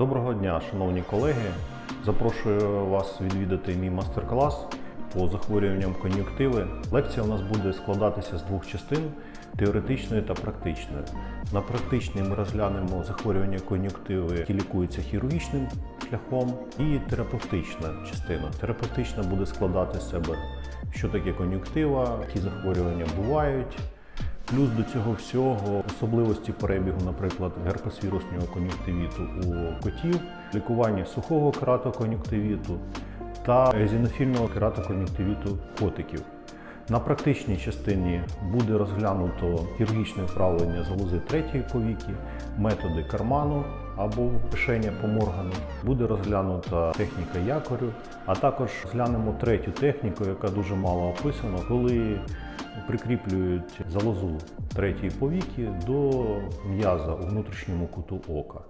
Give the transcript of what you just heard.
Доброго дня, шановні колеги. Запрошую вас відвідати мій майстер-клас по захворюванням кон'юнктиви. Лекція у нас буде складатися з двох частин теоретичної та практичної. На практичній ми розглянемо захворювання кон'юнктиви, які лікуються хірургічним шляхом, і терапевтична частина. Терапевтична буде складати з себе, що таке кон'юнктива, які захворювання бувають. Плюс до цього всього особливості перебігу, наприклад, герпесвірусного кон'юнктивіту у котів, лікування сухого кератокон'юнктивіту та езінофільного кератокон'юнктивіту котиків. На практичній частині буде розглянуто хірургічне вправлення залози третьої повіки, методи карману або пишення по моргану. Буде розглянута техніка якорю, а також розглянемо третю техніку, яка дуже мало описана, коли прикріплюють залозу третьої повіки до м'яза у внутрішньому куту ока.